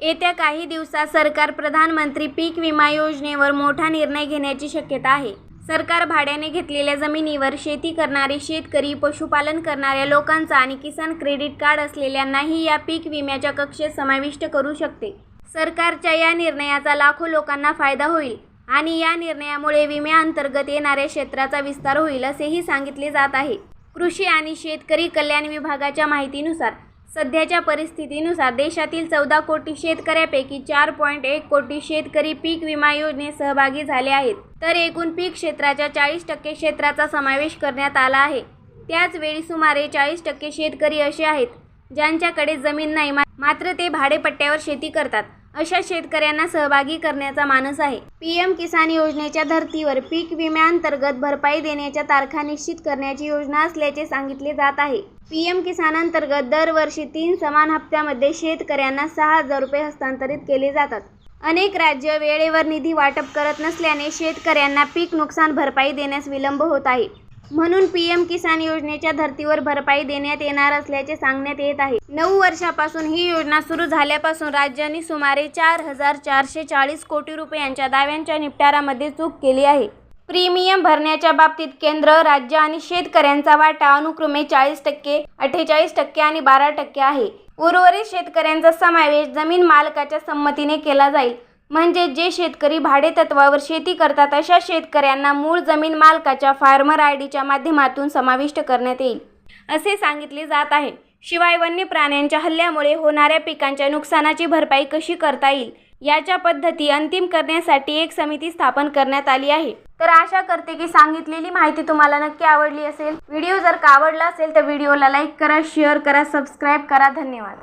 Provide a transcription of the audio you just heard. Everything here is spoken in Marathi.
येत्या काही दिवसात सरकार प्रधानमंत्री पीक विमा योजनेवर मोठा निर्णय घेण्याची शक्यता आहे. सरकार भाड्याने घेतलेल्या जमिनीवर शेती करणारे शेतकरी पशुपालन करणाऱ्या लोकांचा आणि किसान क्रेडिट कार्ड असलेल्यांनाही या पीक विम्याच्या कक्षेत समाविष्ट करू शकते. सरकारच्या या निर्णयाचा लाखो लोकांना फायदा होईल आणि या निर्णयामुळे विम्याअंतर्गत येणाऱ्या क्षेत्राचा विस्तार होईल असेही सांगितले जात आहे. कृषी आणि शेतकरी कल्याण विभागाच्या माहितीनुसार सध्याच्या परिस्थितीनुसार देशातील चौदा कोटी शेतकऱ्यापैकी चार पॉईंट एक कोटी शेतकरी पीक विमा योजनेत सहभागी झाले आहेत. तर एकूण पीक क्षेत्राच्या चाळीस टक्के क्षेत्राचा समावेश करण्यात आला आहे. त्याचवेळी सुमारे चाळीस टक्के शेतकरी असे आहेत ज्यांच्याकडे जमीन नाही मा- मात्र ते भाडेपट्ट्यावर शेती करतात. अशा शेतकऱ्यांना सहभागी करण्याचा मानस आहे. पीएम किसान योजनेच्या धर्तीवर पीक विम्याअंतर्गत भरपाई देण्याच्या तारखा निश्चित करण्याची योजना असल्याचे सांगितले जात आहे. पीएम किसान अंतर्गत दरवर्षी तीन समान हप्त्यामध्ये शेतकऱ्यांना सहा हजार रुपये हस्तांतरित केले जातात. अनेक राज्य वेळेवर निधी वाटप करत नसल्याने शेतकऱ्यांना पीक नुकसान भरपाई देण्यास विलंब होत आहे. म्हणून पीएम किसान योजनेच्या धर्तीवर भरपाई देण्यात येणार असल्याचे सांगण्यात येत आहे. नऊ वर्षापासून ही योजना सुरू झाल्यापासून राज्यांनी सुमारे चार हजार चारशे चाळीस कोटी रुपयांच्या दाव्यांच्या निपटारामध्ये चूक केली आहे. प्रीमियम भरण्याच्या बाबतीत केंद्र राज्य आणि शेतकऱ्यांचा वाटा अनुक्रमे चाळीस टक्के अठ्ठेचाळीस टक्के आणि बारा टक्के आहे. उर्वरित शेतकऱ्यांचा समावेश जमीन मालकाच्या संमतीने केला जाईल. म्हणजे जे शेतकरी भाडेतत्वावर शेती करतात अशा शेतकऱ्यांना मूळ जमीन मालकाच्या फार्मर आय डीच्या माध्यमातून समाविष्ट करण्यात येईल. असे सांगितले जात आहे. शिवाय वन्य प्राण्यांच्या हल्ल्यामुळे होणाऱ्या पिकांच्या नुकसानाची भरपाई कशी करता येईल याच्या पद्धती अंतिम करण्यासाठी एक समिती स्थापन करण्यात आली आहे. तर आशा करते की सांगितलेली माहिती तुम्हाला नक्की आवडली असेल. व्हिडिओ जर का आवडला असेल तर व्हिडिओला लाईक करा शेअर करा सबस्क्राईब करा. धन्यवाद.